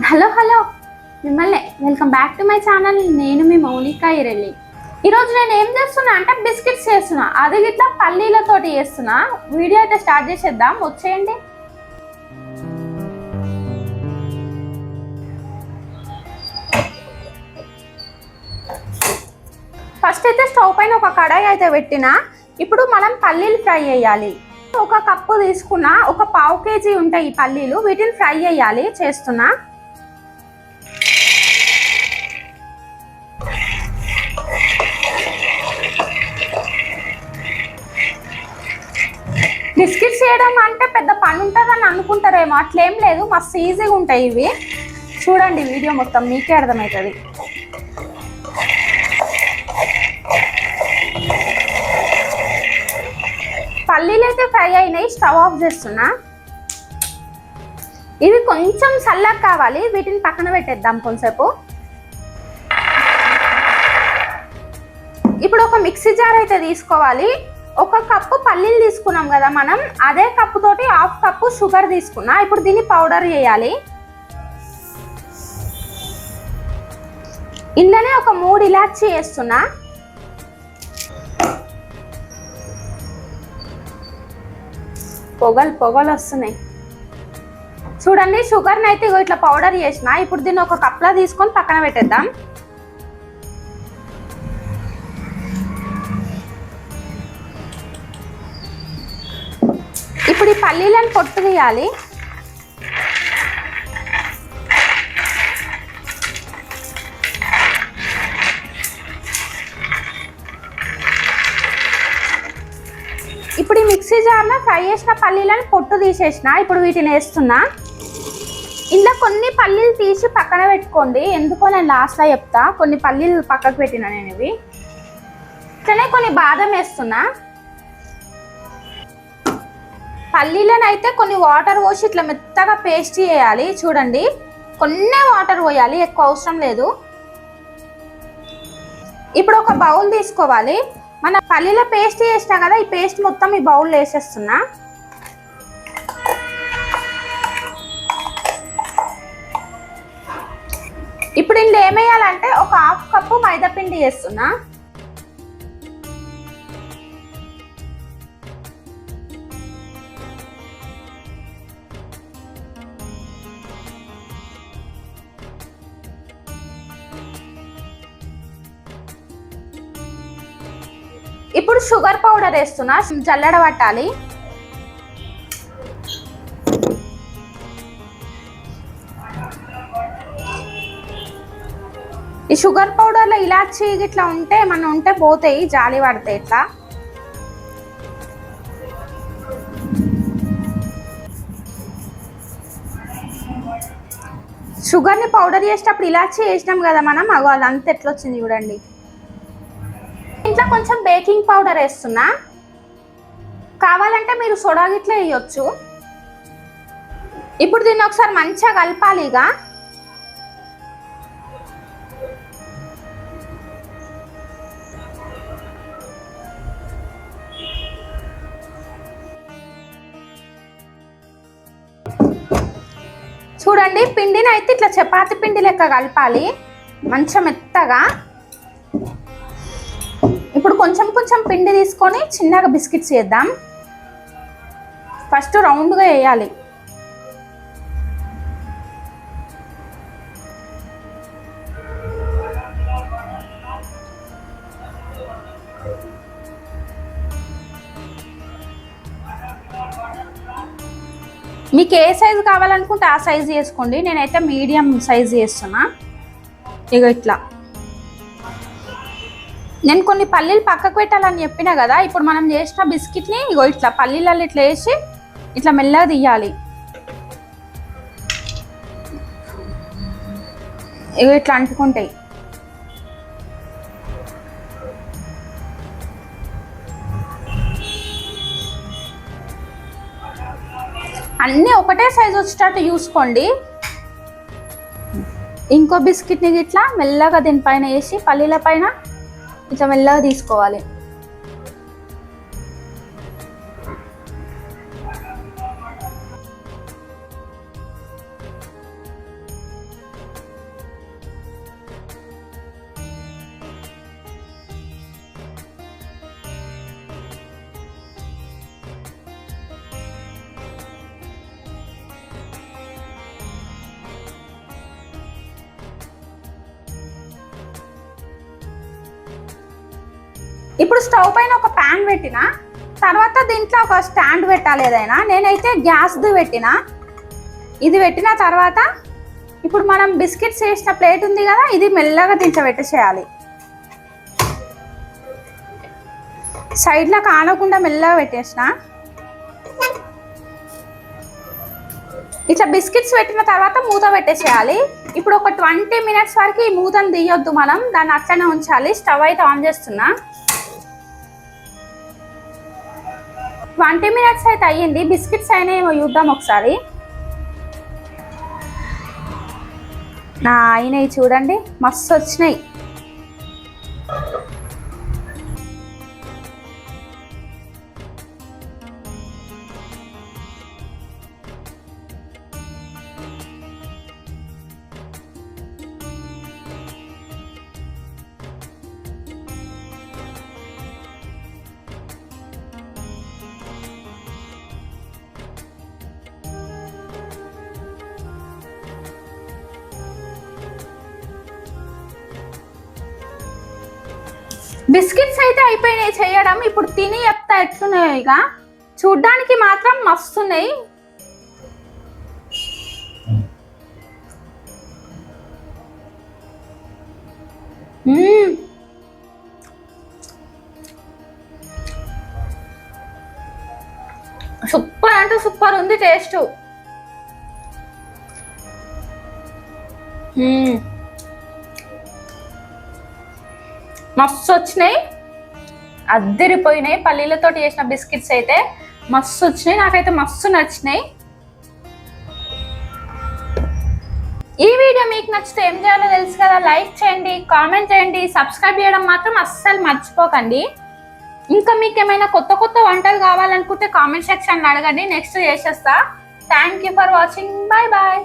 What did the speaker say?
Hello hello. మిమ్మల్ని welcome back to my channel నేను మీ మౌనిక ఇరెల్లి. ఈరోజు నేను ఏం చేస్తున్నా అంటే బిస్కెట్స్ చేస్తున్నా. అది ఇట్లా పల్లీలతోటి చేస్తున్నా. వీడియో అయితే స్టార్ట్ చేసేద్దాం. వచ్చేయండి. ఫస్ట్ అయితే స్టవ్ పైన ఒక కడాయి అయితే పెట్టిన. ఇప్పుడు మనం పల్లీలు ఫ్రై చేయాలి. ఒక కప్పు తీసుకున్న. ఒక పావు కేజీ ఉంటాయి ఈ పల్లీలు. వీటిని ఫ్రై చేయాలి చేస్తున్నా. చేయడం అంటే పెద్ద పని ఉంటుందని అనుకుంటారేమో. అట్లేం లేదు మస్తు ఈజీగా ఉంటాయి ఇవి. చూడండి వీడియో మొత్తం మీకే అర్థమవుతుంది. పల్లీలు అయితే ఫ్రై అయినాయి స్టవ్ ఆఫ్ చేస్తున్నా. ఇవి కొంచెం చల్లగా కావాలి వీటిని పక్కన పెట్టేద్దాం కొంచెంసేపు ఇప్పుడు ఒక మిక్సీ జార్ అయితే తీసుకోవాలి. ఒక కప్పు పల్లీలు తీసుకున్నాం కదా మనం అదే కప్పుతోటి హాఫ్ కప్పు షుగర్ తీసుకున్నా. ఇప్పుడు దీన్ని పౌడర్ చేయాలి. ఇందులోనే ఒక మూడు ఇలాచి వేస్తున్నా. పొగలు పొగలు వస్తున్నాయి. చూడండి షుగర్ని అయితే ఇట్లా పౌడర్ చేసిన. ఇప్పుడు దీన్ని ఒక కప్లో తీసుకొని పక్కన పెట్టేద్దాం. ఈ పల్లీలను పొట్టు తీయాలి. ఇప్పుడు ఈ మిక్సీ జార్లో ఫ్రై చేసిన పల్లీలను పొట్టు తీసేసిన ఇప్పుడు వీటిని వేస్తున్నా. ఇందులో కొన్ని పల్లీలు తీసి పక్కన పెట్టుకోండి. ఎందుకో నేను లాస్ట్లో చెప్తా. కొన్ని పల్లీలు పక్కకు పెట్టిన నేను ఇవి. ఇట్లనే కొన్ని బాదం వేస్తున్నా. పల్లీలను అయితే కొన్ని వాటర్ పోసి ఇట్లా మెత్తగా పేస్ట్ చేయాలి చూడండి. కొన్ని వాటర్ పోయాలి ఎక్కువ అవసరం లేదు. ఇప్పుడు ఒక బౌల్ తీసుకోవాలి. మన పల్లీల పేస్ట్ చేసినా కదా ఈ పేస్ట్ మొత్తం ఈ బౌల్ వేసేస్తున్నా. ఇప్పుడు ఇందులో ఏమేయాలంటే ఒక హాఫ్ కప్పు మైదా పిండి వేస్తున్నా. ఇప్పుడు షుగర్ పౌడర్ వేస్తున్నా జల్లెడ పట్టాలి. ఈ షుగర్ పౌడర్లో ఇలాచి ఇట్లా ఉంటే మనం ఉంటే పోతాయి జాలి పడతాయి ఇట్లా షుగర్ని పౌడర్ చేసేటప్పుడు ఇలాచి వేసినాం కదా మనం అగో అంత ఎట్లా వచ్చింది చూడండి. కొంచెం బేకింగ్ పౌడర్ వేస్తున్నా. కావాలంటే మీరు సోడా గిట్ల వేయొచ్చు. ఇప్పుడు దీన్ని ఒకసారి మంచిగా కలపాలి ఇక. చూడండి పిండిని అయితే ఇట్లా చపాతి పిండి లెక్క కలపాలి. మంచిగా మెత్తగా. ఇప్పుడు కొంచెం కొంచెం పిండి తీసుకొని చిన్నగా బిస్కెట్స్ చేద్దాం ఫస్ట్ రౌండ్గా వేయాలి. మీకు ఏ సైజు కావాలనుకుంటే ఆ సైజు చేసుకోండి నేనైతే మీడియం సైజు చేస్తున్నా ఇక ఇట్లా. నేను కొన్ని పల్లీలు పక్కకు పెట్టాలని చెప్పినా కదా ఇప్పుడు మనం చేసిన బిస్కెట్ని ఇగో ఇట్లా పల్లీలలో ఇట్లా వేసి ఇట్లా మెల్లగా తీయాలి. ఇగో ఇట్లా అంటుకుంటాయి. అన్నీ ఒకటే సైజు వచ్చేటట్టు చూసుకోండి. ఇంకో బిస్కెట్ని ఇట్లా మెల్లగా దీనిపైన వేసి పల్లీల పైన ఇట్లా మెల్లగా తీసుకోవాలి. ఇప్పుడు స్టవ్ పైన ఒక ప్యాన్ పెట్టిన తర్వాత దీంట్లో ఒక స్టాండ్ పెట్టాలి ఏదైనా. నేనైతే గ్యాస్ది పెట్టిన. ఇది పెట్టిన తర్వాత ఇప్పుడు మనం బిస్కెట్స్ వేసిన ప్లేట్ ఉంది కదా ఇది మెల్లగా దించబెట్టేసేయాలి సైడ్లో కానకుండా మెల్లగా పెట్టేసిన. ఇట్లా బిస్కెట్స్ పెట్టిన తర్వాత మూత పెట్టేసేయాలి. ఇప్పుడు ఒక ట్వంటీ మినిట్స్ వరకు ఈ మూతను తీయొద్దు మనం. దాన్ని అట్లనే ఉంచాలి. స్టవ్ అయితే ఆన్ చేస్తున్నా. ట్వంటీ మినిట్స్ అయితే అయ్యింది. బిస్కెట్స్ అయినా ఏమో చూద్దాం ఒకసారి. నా అయినాయి చూడండి. మస్తు వచ్చినాయి. బిస్కెట్స్ అయితే అయిపోయినాయి చేయడం ఇప్పుడు తిని చెప్తా ఎట్లున్నాయో ఇక. చూడ్డానికి మాత్రం మస్తున్నాయి. సూపర్ అంటే సూపర్ ఉంది టేస్ట్. మస్తు వచ్చినాయి. అద్దరిపోయినాయి. పల్లీలతో చేసిన బిస్కెట్స్ అయితే మస్తు వచ్చినాయి. నాకైతే మస్తు నచ్చినాయి. ఈ వీడియో మీకు నచ్చితే ఏం చేయాలో తెలుసు కదా? లైక్ చేయండి కామెంట్ చేయండి. సబ్స్క్రైబ్ చేయడం మాత్రం అస్సలు మర్చిపోకండి. ఇంకా మీకు ఏమైనా కొత్త కొత్త వంటలు కావాలనుకుంటే కామెంట్ సెక్షన్లో అడగండి. నెక్స్ట్ చేసేస్తా. Thank you for watching bye bye